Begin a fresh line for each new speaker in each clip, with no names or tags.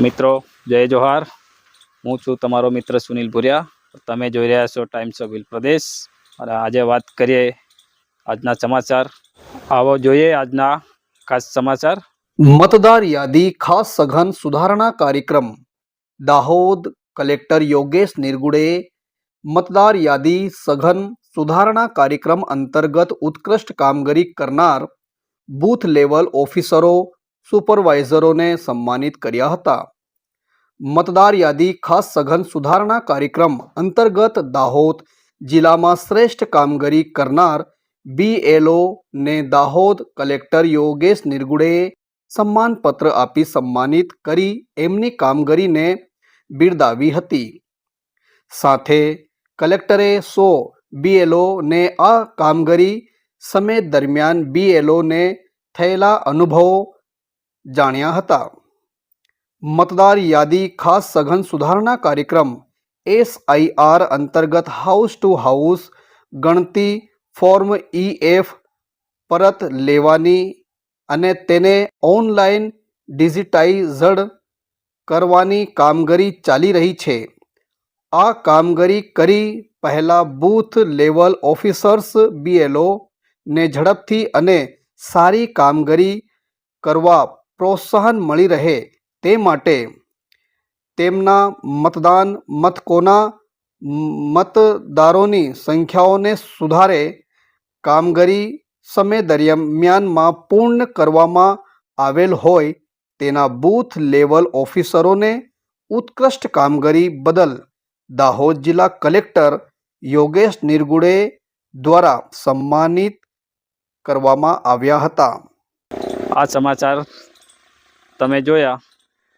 મિત્રો, જય જોહાર. હું છું તમારો મિત્ર સુનિલ ભુરિયા. તમે જોઈ રહ્યા છો ટાઈમ્સ ઓફ હિલ પ્રદેશ અને આજે વાત કરીએ આજના સમાચાર. આવો જોઈએ આજના ખાસ સમાચાર.
મતદાર યાદી, ખાસ સઘન સુધારણા કાર્યક્રમ. દાહોદ કલેક્ટર યોગેશ નિર્ગુડે મતદાર યાદી, સઘન સુધારણા કાર્યક્રમ અંતર્ગત ઉત્કૃષ્ટ કામગીરી કરનાર બૂથ લેવલ ઓફિસરો સુપરવાઇઝરોને સન્માનિત કર્યા હતા. મતદાર યાદી ખાસ સઘન સુધારણા કાર્યક્રમ અંતર્ગત દાહોદ જિલ્લામાં શ્રેષ્ઠ કામગીરી કરનાર બીએલઓ ને દાહોદ કલેક્ટર યોગેશ નિર્ગુડેએ સન્માનપત્ર આપી સન્માનિત કરી એમની કામગીરીને બિરદાવી હતી. સાથે કલેક્ટરે સો બીએલઓને આ કામગીરી સમય દરમિયાન બીએલઓને થયેલા અનુભવો જાણ્યા હતા. મતદાર યાદી ખાસ સઘન સુધારણા કાર્યક્રમ એસઆઈઆર અંતર્ગત હાઉસ ટુ હાઉસ ગણતી ફોર્મ ઈએફ પરત લેવાની અને તેને ઓનલાઈન ડિજિટાઇઝડ કરવાની કામગીરી ચાલી રહી છે. આ કામગીરી કરી પહેલાં બૂથ લેવલ ઓફિસર્સ બીએલઓ ને ઝડપથી અને સારી કામગીરી કરવા પ્રોત્સાહન મળી રહે તે માટે તેમના મતદાન મથકોના મતદારોની સંખ્યાઓને સુધારે કામગીરી સમય દરમિયાનમાં પૂર્ણ કરવામાં આવેલ હોય તેના બૂથ લેવલ ઓફિસરોને ઉત્કૃષ્ટ કામગીરી બદલ દાહોદ જિલ્લા કલેક્ટર યોગેશ નિર્ગુડે દ્વારા સન્માનિત કરવામાં આવ્યા હતા.
આ સમાચાર તમે જોયા,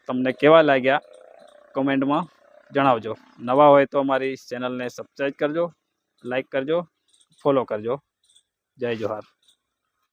તમને કેવા લાગ્યા? કોમેન્ટમાં જણાવજો. નવા હોય તો અમારી ચેનલને સબસ્ક્રાઈબ કરજો લાઈક કરજો ફોલો કરજો. જય જોહાર.